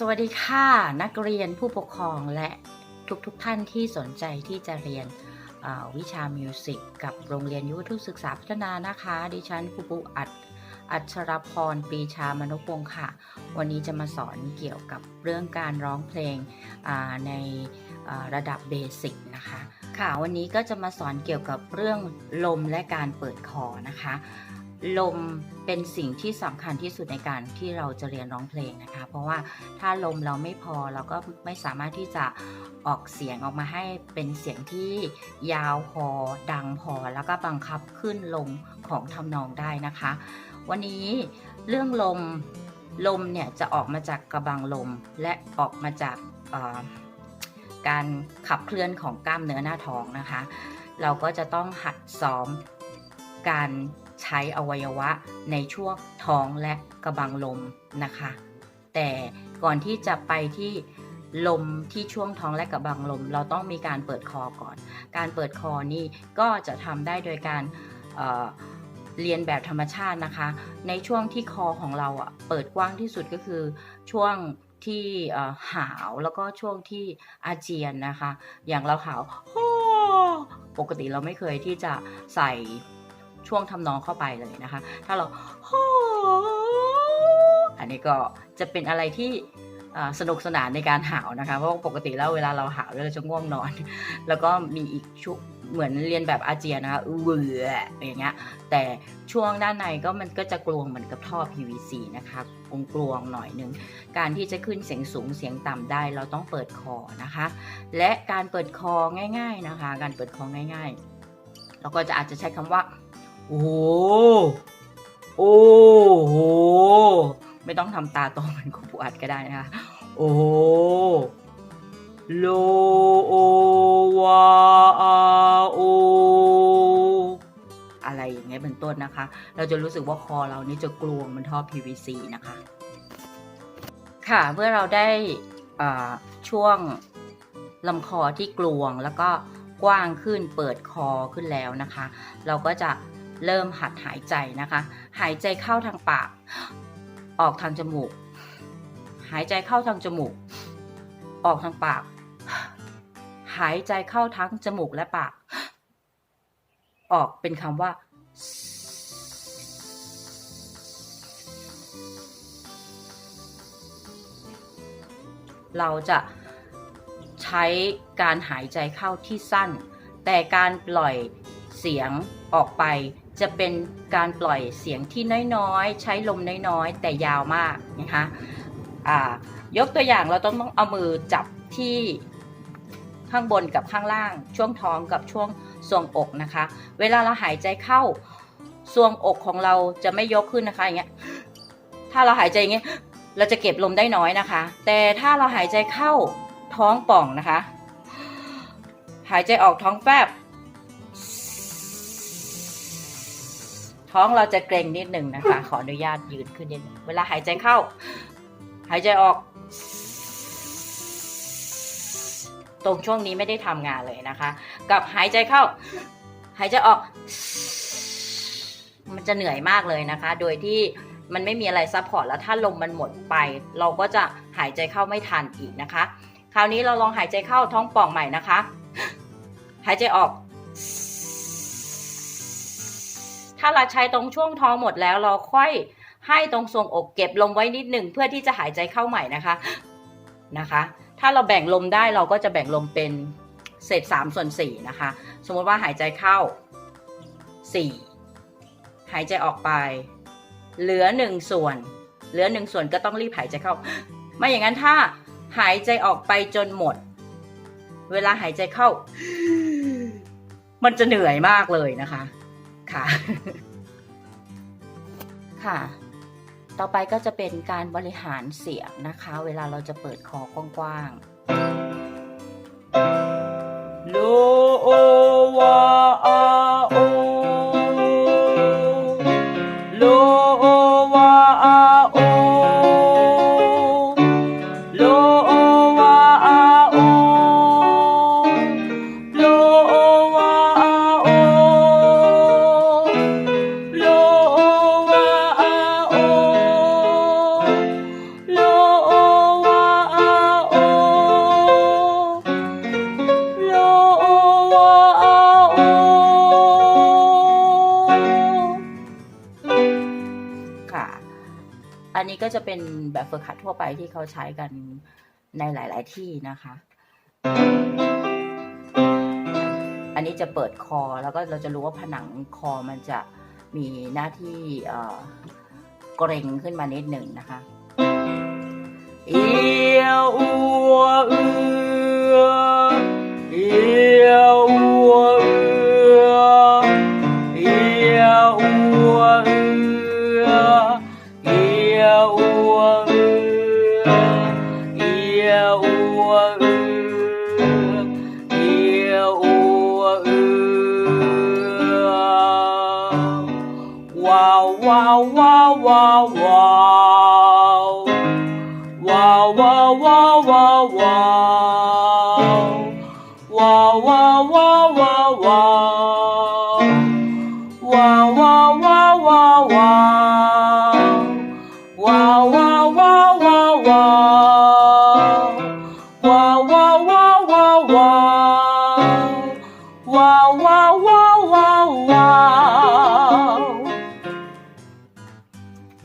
สวัสดีค่ะนักเรียนผู้ปกครองและทุกๆทท่านที่สนใจที่จะเรียนวิชามิวสิกกับโรงเรียนยุวทูตศึกษาพัฒนานะคะ ดิฉันครูปุอัดอัชรพรปีชามนุพงศ์ค่ะ วันนี้จะมาสอนเกี่ยวกับเรื่องการร้องเพลงในระดับเบสิกนะคะ ค่ะวันนี้ก็จะมาสอนเกี่ยวกับเรื่องลมและการเปิดคอนะคะ ลมเป็นสิ่งที่สำคัญที่สุดในการที่เราจะเรียนร้องเพลงนะคะ เพราะว่าถ้าลมเราไม่พอเราก็ไม่สามารถที่จะออกเสียงออกมาให้เป็นเสียงที่ยาวพอดังพอแล้วก็บังคับขึ้นลงของทำนองได้นะคะ วันนี้เรื่องลมลมเนี่ยจะออกมาจากกระบังลมและออกมาจากการขับเคลื่อนของกล้ามเนื้อหน้าท้องนะคะ เราก็จะต้องหัดซ้อมการ ใช้อวัยวะในช่วงท้องและกระบังลมนะคะ แต่ก่อนที่จะไปที่ลมที่ช่วงท้องและกระบังลม เราต้องมีการเปิดคอก่อน การเปิดคอนี่ก็จะทำได้โดยการเเรียนแบบธรรมชาตินะคะ ในช่วงที่คอของเราอะเปิดกว้างที่สุดก็คือช่วงที่หาวแล้วก็ช่วงที่อาเจียนนะคะ อย่างเราหาวปกติเราไม่เคยที่จะใส่ ช่วงทำนองเข้าไปเลยนะคะ ถ้าเราอันนี้ก็จะเป็นอะไรที่สนุกสนานในการหาวนะคะ เพราะว่าปกติแล้วเวลาเราหาวเราจะง่วงนอน แล้วก็มีอีกชุเหมือนเรียนแบบอาเจียนนะคะเวืออย่างเงี้ย แต่ช่วงด้านในก็มันก็จะกลวงเหมือนกับท่อ PVC นะคะกลวงกลวงหน่อยนึง การที่จะขึ้นเสียงสูงเสียงต่ำได้เราต้องเปิดคอนะคะ และการเปิดคอง่าย ๆนะคะ การเปิดคอง่าย ๆ เราก็จะอาจจะใช้คำว่า โอ้โห โอ้โห ไม่ต้องทำตาโตเหมือนครูปูอัดก็ได้นะคะ โอ้โห โลโอวาอาโอ อะไรอย่างเงี้ยเป็นต้นนะคะ เราจะรู้สึกว่าคอเรานี่จะกลวงมันท่อ PVC นะคะ ค่ะ เมื่อเราได้ช่วงลำคอที่กลวงแล้วก็กว้างขึ้นเปิดคอขึ้นแล้วนะคะ เราก็จะ เริ่มหัดหายใจนะคะ หายใจเข้าทางปาก ออกทางจมูก หายใจเข้าทางจมูก ออกทางปาก หายใจเข้าทั้งจมูกและปาก ออกเป็นคำว่าเราจะใช้การหายใจเข้าที่สั้น แต่การปล่อยเสียงออกไป จะเป็นการปล่อยเสียงที่น้อยๆ ใช้ลมน้อยๆ แต่ยาวมากนะคะอ่ายกตัวอย่างเราต้องต้องเอามือจับที่ข้างบนกับข้างล่าง ช่วงท้องกับช่วงทรวงอกนะคะ เวลาเราหายใจเข้าทรวงอกของเราจะไม่ยกขึ้นนะคะอย่างเงี้ยถ้าเราหายใจอย่างเงี้ยเราจะเก็บลมได้น้อยนะคะ แต่ถ้าเราหายใจเข้าท้องป่องนะคะ หายใจออกท้องแฟบ ท้องเราจะเกร็งนิดหนึ่งนะคะ ขออนุญาตยืนขึ้นนิดหนึงเวลาหายใจเข้า หายใจออก ตรงช่วงนี้ไม่ได้ทำงานเลยนะคะ กับหายใจเข้า หายใจออก มันจะเหนื่อยมากเลยนะคะ โดยที่มันไม่มีอะไรซัพพอร์ตแล้วถ้าลมมันหมดไป เราก็จะหายใจเข้าไม่ทันอีกนะคะ คราวนี้เราลองหายใจเข้าท้องป่องใหม่นะคะ หายใจออก ถ้าเราใช้ตรงช่วงท้องหมดแล้วเราค่อยให้ตรงทรวงอกเก็บลมไว้นิดหนึ่งเพื่อที่จะหายใจเข้าใหม่นะคะนะคะ ถ้าเราแบ่งลมได้เราก็จะแบ่งลมเป็นเศษ3ส่วน4นะคะ สมมติว่าหายใจเข้า 4 หายใจออกไป เหลือ 1 ส่วน เหลือ 1 ส่วนก็ต้องรีบหายใจเข้า ไม่อย่างนั้นถ้าหายใจออกไปจนหมด เวลาหายใจเข้า มันจะเหนื่อยมากเลยนะคะ ค่ะ ค่ะ ต่อไปก็จะเป็นการบริหารเสียงนะคะ เวลาเราจะเปิดคอกว้างๆโลโอวา ก็จะเป็นแบบฝึกหัดทั่วไปที่เขาใช้กันในหลาย ๆ ที่นะคะ อันนี้จะเปิดคอแล้วก็เราจะรู้ว่าผนังคอมันจะมีหน้าที่เอ่อเกร็งขึ้นมานิดหนึ่งนะคะเอียวอัวเอือ 哇哇哇！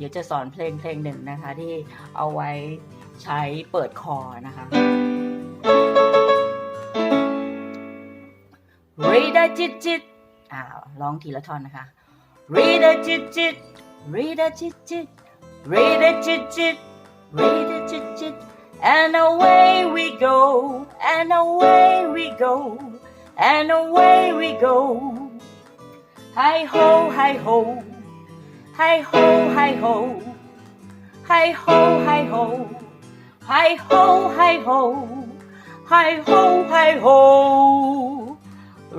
ดี๋ยวจะสอนเพลงเพลงหนึ่งนะคะ ที่เอาไว้ใช้เปิดคอนะคะ รีดาจิตจิตอ้าวร้องทีละท่อนนะคะ รีดาจิตจิตรีดาจิตจิตรีดาจิตจิตรีดาจิตจิต and away we go and away we go and away we go hi ho hi ho hi ho hi ho hi ho hi ho hi ho hi ho hi ho hi ho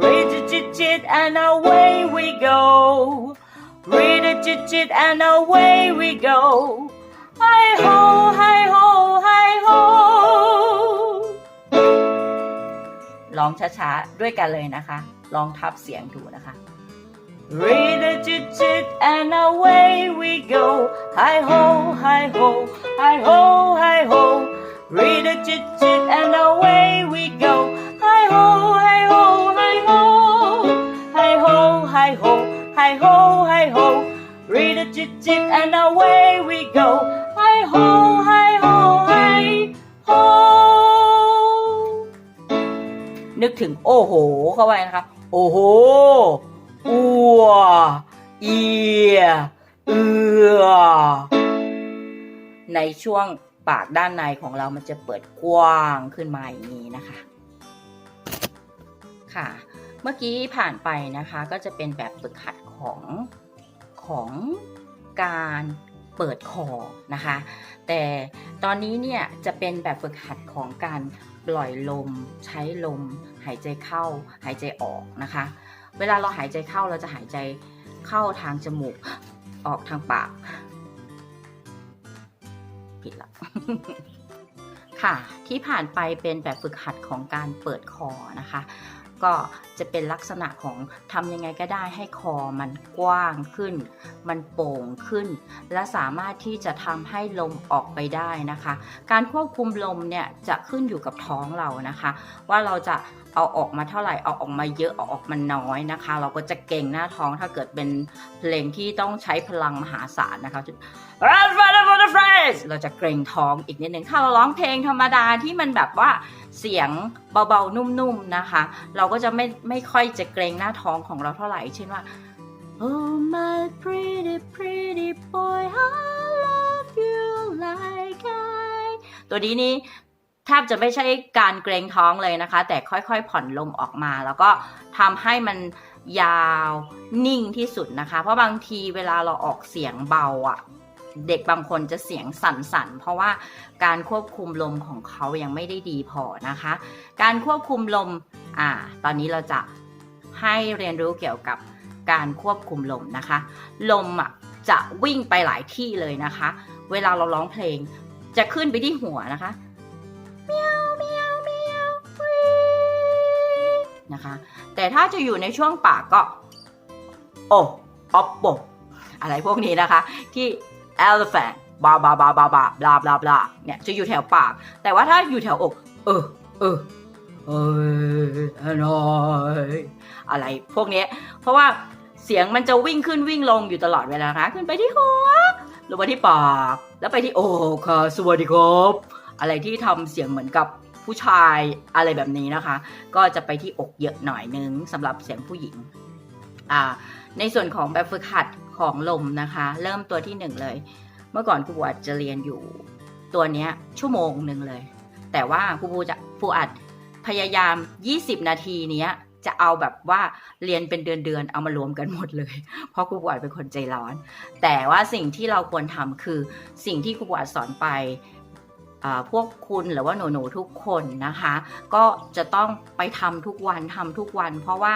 read it it it and away we go read it it it and away we go hi ho hi ho hi ho ร้องช้าๆ ด้วยกันเลยนะคะ ลองทับเสียงดูนะคะ Read a chit chit and away we go. Hi ho, hi ho, hi ho, hi ho. Read a chit chit and away we go. Hi ho, hi ho, hi ho. Hi ho, hi ho, hi ho, hi ho. Read a chit chit and away we go. Hi ho, hi ho, hi ho. นึกถึงโอ้โหเข้าไปนะคะโอ้โห อัวเอียเอือในช่วงปากด้านในของเรามันจะเปิดกว้างขึ้นมาอย่างนี้นะคะ ค่ะ เมื่อกี้ผ่านไปนะคะ ก็จะเป็นแบบฝึกหัดของของการเปิดคอนะคะ แต่ตอนนี้เนี่ยจะเป็นแบบฝึกหัดของการปล่อยลม ใช้ลม หายใจเข้า หายใจออกนะคะ เวลาเราหายใจเข้าเราจะหายใจเข้าทางจมูก ออกทางปาก ผิดละค่ะ ที่ผ่านไปเป็นแบบฝึกหัดของการเปิดคอนะคะ ก็จะเป็นลักษณะของทำยังไงก็ได้ให้คอมันกว้างขึ้น มันโป่งขึ้น และสามารถที่จะทำให้ลมออกไปได้นะคะ การควบคุมลมเนี่ยจะขึ้นอยู่กับท้องเรานะคะ ว่าเราจะเอาออกมาเท่าไหร่เอาออกมาเยอะเอาออกมาน้อยนะคะ เราก็จะเก่งหน้าท้องถ้าเกิดเป็นเพลงที่ต้องใช้พลังมหาศาลนะคะ Run for the for the phrase เราจะเกรงท้องอีกนิดนึง ถ้าเราร้องเพลงธรรมดาที่มันแบบว่าเสียงเบาๆ นุ่มๆ นะคะ เราก็จะไม่ไม่ค่อยจะเกรงหน้าท้องของเราเท่าไหร่ เช่นว่า Oh my pretty pretty boy I love you like I ตัวนี้นี่แทบจะไม่ใช่การเกรงท้องเลยนะคะ แต่ค่อยๆผ่อนลมออกมา แล้วก็ทำให้มันยาวนิ่งที่สุดนะคะ เพราะบางทีเวลาเราออกเสียงเบาอะ เด็กบางคนจะเสียงสั่นๆ เพราะว่าการควบคุมลมของเขายังไม่ได้ดีพอนะคะ การควบคุมลม อ่า ตอนนี้เราจะให้เรียนรู้เกี่ยวกับการควบคุมลมนะคะ ลมอะจะวิ่งไปหลายที่เลยนะคะ เวลาเราร้องเพลง จะขึ้นไปที่หัวนะคะเมียวเมียวเมียววีนะคะ แต่ถ้าจะอยู่ในช่วงปากก็ โอออปโปอะไรพวกนี้นะคะ ที่ elephant บาบาบาบาบาบลาบลาบลาเนี่ยจะอยู่แถวปาก แต่ว่าถ้าอยู่แถวอก เออ เออเอ้ยน้อยอะไรพวกนี้ เพราะว่าเสียงมันจะวิ่งขึ้นวิ่งลงอยู่ตลอดเวลานะคะขึ้นไปที่หัวลงมาที่ปาก แล้วไปที่โอกค่ะสวัสดีครับอะไรที่ทำเสียงเหมือนกับผู้ชายอะไรแบบนี้นะคะ ก็จะไปที่อกเยอะหน่อยนึงสำหรับเสียงผู้หญิงอ่าในส่วนของแบบฝึกหัด ของลมนะคะ เริ่มตัวที่หนึ่งเลย เมื่อก่อนครูบัวจะเรียนอยู่ตัวเนี้ยชั่วโมงหนึ่งเลย แต่ว่าครูบูจะครูอัดพยายาม 20 นาทีเนี้ยจะเอาแบบว่าเรียนเป็นเดือนๆ เอามารวมกันหมดเลย เพราะครูบวชเป็นคนใจร้อน แต่ว่าสิ่งที่เราควรทำคือสิ่งที่ครูบวชสอนไปพวกคุณหรือว่าหนูๆทุกคนนะคะ ก็จะต้องไปทำทุกวันทำทุกวัน เพราะว่า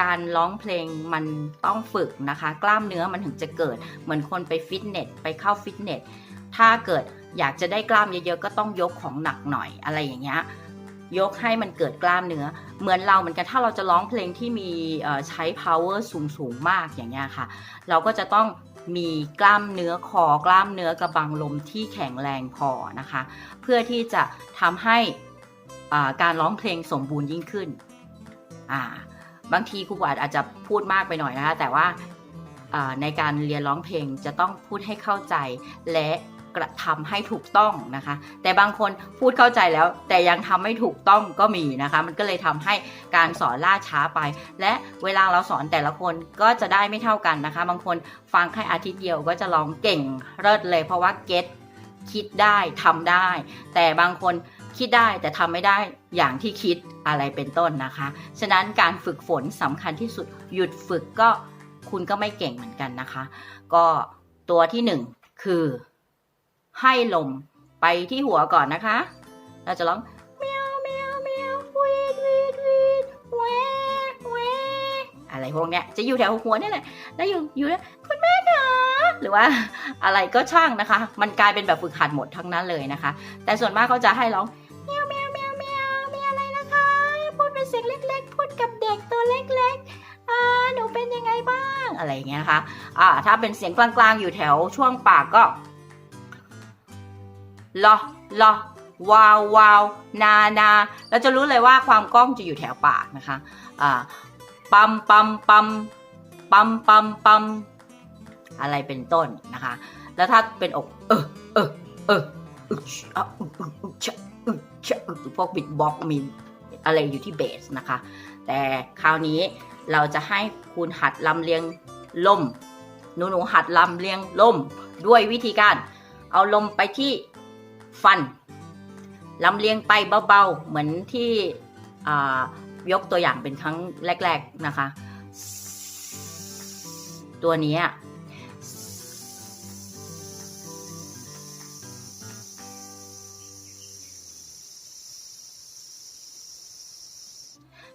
การร้องเพลงมันต้องฝึกนะคะ กล้ามเนื้อมันถึงจะเกิด เหมือนคนไปฟิตเนสไปเข้าฟิตเนสถ้าเกิดอยากจะได้กล้ามเยอะๆก็ต้องยกของหนักหน่อยอะไรอย่างเงี้ยยกให้มันเกิดกล้ามเนื้อ เหมือนเราเหมือนกันถ้าเราจะร้องเพลงที่มีใช้ power สูงสูงๆมากอย่างเงี้ยค่ะ เราก็จะต้องมีกล้ามเนื้อคอกล้ามเนื้อกระบังลมที่แข็งแรงพอนะคะ เพื่อที่จะทำให้การร้องเพลงสมบูรณ์ยิ่งขึ้นอ่า บางทีครูบาอาจจะพูดมากไปหน่อยนะคะแต่ว่าในการเรียนร้องเพลงจะต้องพูดให้เข้าใจและกระทำให้ถูกต้องนะคะ แต่บางคนพูดเข้าใจแล้ว แต่ยังทำไม่ถูกต้องก็มีนะคะ มันก็เลยทำให้การสอนล่าช้าไป และเวลาเราสอนแต่ละคนก็จะได้ไม่เท่ากันนะคะ บางคนฟังแค่อาทิตย์เดียวก็จะร้องเก่งเลิศเลย เพราะว่าเก็ตคิดได้ทำได้ แต่บางคน คิดได้แต่ทำไม่ได้อย่างที่คิดอะไรเป็นต้นนะคะ ฉะนั้นการฝึกฝนสำคัญที่สุดหยุดฝึกก็คุณก็ไม่เก่งเหมือนกันนะคะ ก็ตัวที่หนึ่งคือ ให้ลมไปที่หัวก่อนนะคะ เราจะร้องเมียวเมียวเมียววีดวีดวีดแวแวอะไรพวกเนี้ยจะอยู่แถวหัวนี่แหละแล้วอยู่อยู่แล้วคุณแม่คะหรือว่าอะไรก็ช่างนะคะ มันกลายเป็นแบบฝึกหัดหมดทั้งนั้นเลยนะคะ แต่ส่วนมากเขาจะให้ร้อง เสียงเล็ก ๆ พูดกับเด็กตัวเล็กๆอ่าหนูเป็นยังไงบ้างอะไรเงี้ยคะอ่าถ้าเป็นเสียงกลางๆอยู่แถวช่วงปากก็ลอลอวาววาวนานาเราจะรู้เลยว่าความกล้องจะอยู่แถวปากนะคะอ่าปัมปัมปัมปัมปัมปัมอะไรเป็นต้นนะคะ แล้วถ้าเป็นอกเออเออเอออึชอึอึอึชอึชอึพวกบิดบ็อกมี อะไรอยู่ที่เบสนะคะ แต่คราวนี้เราจะให้คุณหัดลำเลียงลมหนูหนูๆหัดลำเลียงลมด้วยวิธีการ เอาลมไปที่ฟันลำเลียงไปเบาๆ เหมือนที่ยกตัวอย่างเป็นครั้งแรก ๆนะคะ ตัวนี้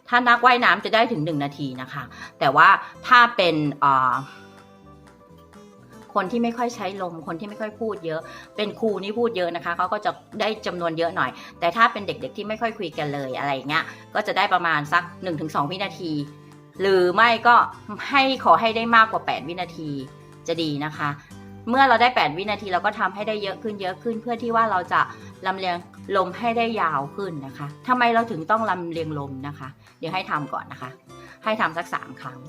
ถ้านักว่ายน้ำจะได้ถึง 1 นาทีนะคะ แต่ว่าถ้าเป็นคนที่ไม่ค่อยใช้ลม คนที่ไม่ค่อยพูดเยอะ เป็นครูนี่พูดเยอะนะคะ เขาก็จะได้จำนวนเยอะหน่อย แต่ถ้าเป็นเด็กๆที่ไม่ค่อยคุยกันเลยอะไรเงี้ย ก็จะได้ประมาณสัก 1-2 วินาที หรือไม่ก็ให้ขอให้ได้มากกว่า 8 วินาทีจะดีนะคะ เมื่อเราได้ 8 วินาทีเราก็ทำให้ได้เยอะขึ้นเยอะขึ้น เพื่อที่ว่าเราจะลำเลียงลมให้ได้ยาวขึ้นนะคะทำไมเราถึงต้องลำเลียงลมนะคะ เดี๋ยวให้ทำก่อนนะคะ ให้ทำสัก 3 ครั้ง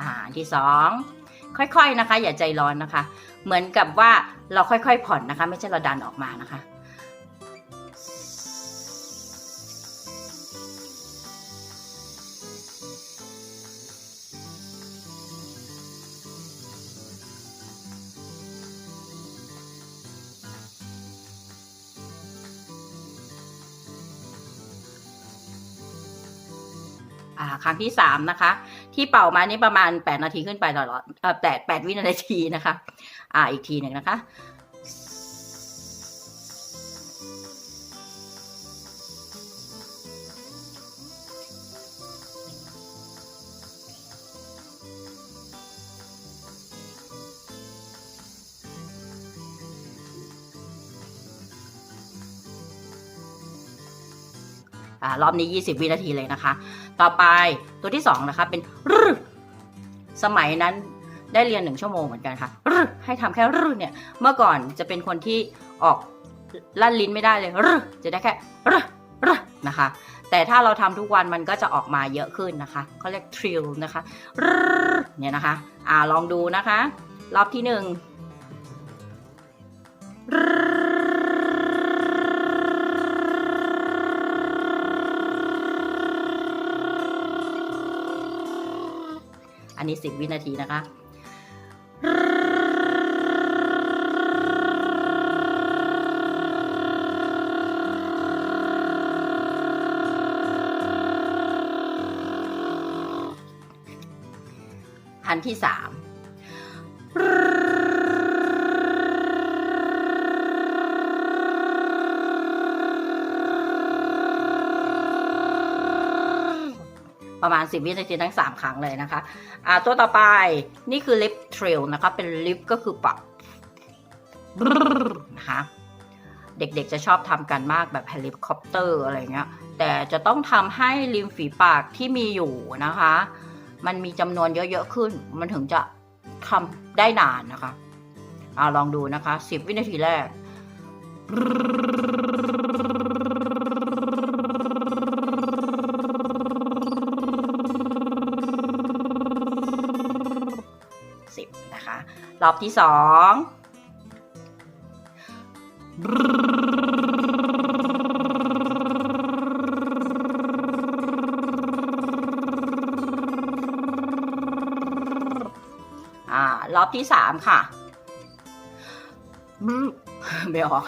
อ่าที่สอง ค่อยๆนะคะ อย่าใจร้อนนะคะ เหมือนกับว่าเราค่อยๆผ่อนนะคะ ไม่ใช่เราดันออกมานะคะ ครั้งที่สามนะคะ ที่เป่ามานี่ประมาณแปดนาทีขึ้นไปตลอดเอ่อแปดแปดวินาทีนะคะ อ่าอีกทีหนึ่งนะคะ อ่ารอบนี้ 20 วินาทีเลยนะคะ ต่อไปตัวที่2นะคะเป็นรึสมัยนั้นได้เรียนหนึ่งชั่วโมงเหมือนกันค่ะรึให้ทำแค่รึเนี่ยเมื่อก่อนจะเป็นคนที่ออกลั่นลิ้นไม่ได้เลยรึจะได้แค่รึรึนะคะ แต่ถ้าเราทำทุกวันมันก็จะออกมาเยอะขึ้นนะคะเขาเรียกทริลนะคะเนี่ยนะคะอ่าลองดูนะคะ รอบที่ห นึ่งอันนี้ 10 วินาทีนะคะอันที่สาม ประมาณ 10 วินาทีทั้ง 3 ครั้งเลยนะคะอ่าตัวต่อไปนี่คือ lip trill นะคะเป็น lip ก็คือปากนะคะเด็กๆจะชอบทำกันมากแบบเฮลิคอปเตอร์อะไรเงี้ย แต่จะต้องทำให้ริมฝีปากที่มีอยู่นะคะ มันมีจำนวนเยอะๆขึ้น มันถึงจะทำได้นานนะคะเอาลองดูนะคะ 10 วินาทีแรก รอบที่สองรอบที่สามค่ะ ไม่ออก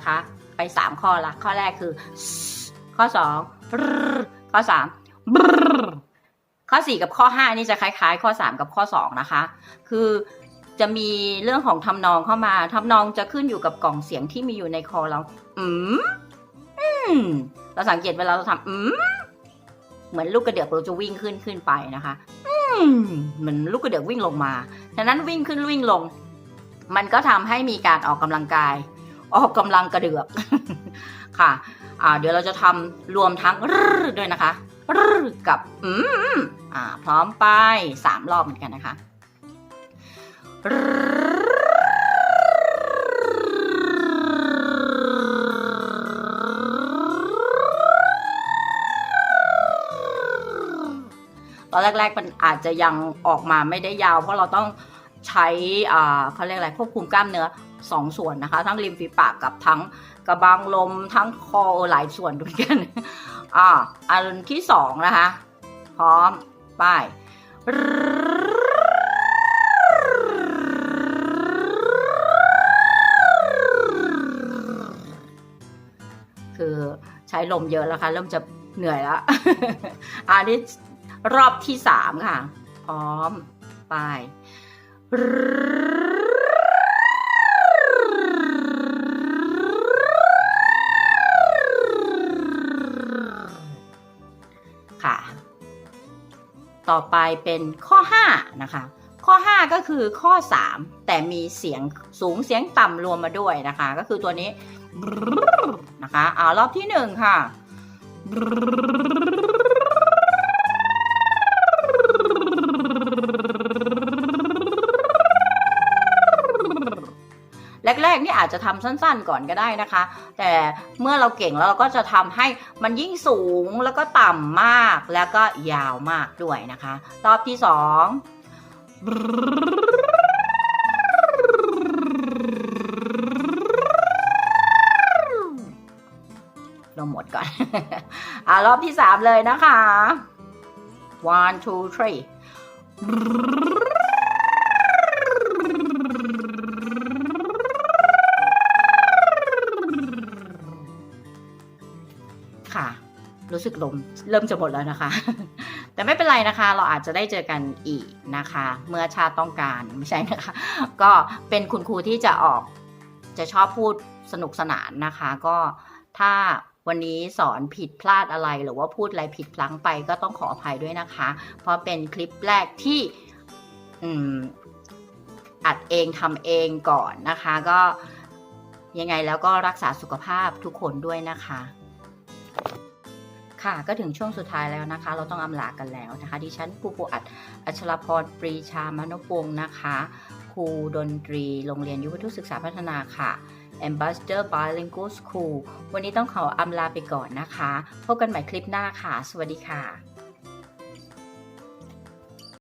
นไงล่ะคะ ไปสามข้อละข้อแรกคือ ข้อสองข้อสามข้อสี่กับข้อห้านี่จะคล้าย ๆ ข้อสามกับข้อสองนะคะ คือจะมีเรื่องของทำนองเข้ามาทำนองจะขึ้นอยู่กับกล่องเสียงที่มีอยู่ในคอเรา อืมอืมเราสังเกตเวลาเราทำอืมเหมือนลูกกระเดือกเราจะวิ่งขึ้นขึ้นไปนะคะ อืมเหมือนลูกกระเดือกวิ่งลงมา ฉะนั้นวิ่งขึ้นวิ่งลง มันก็ทำให้มีการออกกำลังกาย ออกกำลังกระเดือกค่ะอ่าเดี๋ยวเราจะทำรวมทั้งรึด้วยนะคะรึกับอืมอ่าพร้อมไปสามรอบเหมือนกันนะคะตอนแรก ๆ มันอาจจะยังออกมาไม่ได้ยาว เพราะเราต้องใช้อ่าเขาเรียกอะไรควบคุมกล้ามเนื้อ สองส่วนนะคะ ทั้งริมฝีปากกับทั้งกระบังลมทั้งคอหลายส่วนด้วยกันอ่าอันที่สองนะคะ พร้อมไปคือใช้ลมเยอะแล้วค่ะ เริ่มจะเหนื่อยแล้วอันนี้รอบที่สามค่ะ พร้อมไป ต่อไปเป็นข้อ 5 นะคะ ข้อ 5 ก็คือข้อ 3 แต่มีเสียงสูงเสียงต่ำรวมมาด้วยนะคะ ก็คือตัวนี้นะคะเอารอบที่ 1 ค่ะ แรกๆนี่อาจจะทำสั้นๆก่อนก็ได้นะคะ แต่เมื่อเราเก่งแล้วเราก็จะทำให้มันยิ่งสูงแล้วก็ต่ำมากแล้วก็ยาวมากด้วยนะคะ รอบที่สองเราหมดก่อน อ่ารอบที่สามเลยนะคะ one two three รู้สึกลมเริ่มจะหมดแล้วนะคะ แต่ไม่เป็นไรนะคะ เราอาจจะได้เจอกันอีกนะคะ เมื่อชาติต้องการไม่ใช่นะคะ ก็เป็นคุณครูที่จะออกจะชอบพูดสนุกสนานนะคะ ก็ถ้าวันนี้สอนผิดพลาดอะไรหรือว่าพูดอะไรผิดพลั้งไปก็ต้องขออภัยด้วยนะคะ เพราะเป็นคลิปแรกที่อืมอัดเองทำเองก่อนนะคะ ก็ยังไงแล้วก็รักษาสุขภาพทุกคนด้วยนะคะ ค่ะก็ถึงช่วงสุดท้ายแล้วนะคะ เราต้องอำลากันแล้วนะคะ ดิฉันครูปูอัดอัชรพรปรีชามนพงศ์นะคะ ครูดนตรีโรงเรียนยุวทุศึกษาพัฒนาค่ะ Ambassador Bilingual School วันนี้ต้องขออำลาไปก่อนนะคะ พบกันใหม่คลิปหน้าค่ะ สวัสดีค่ะ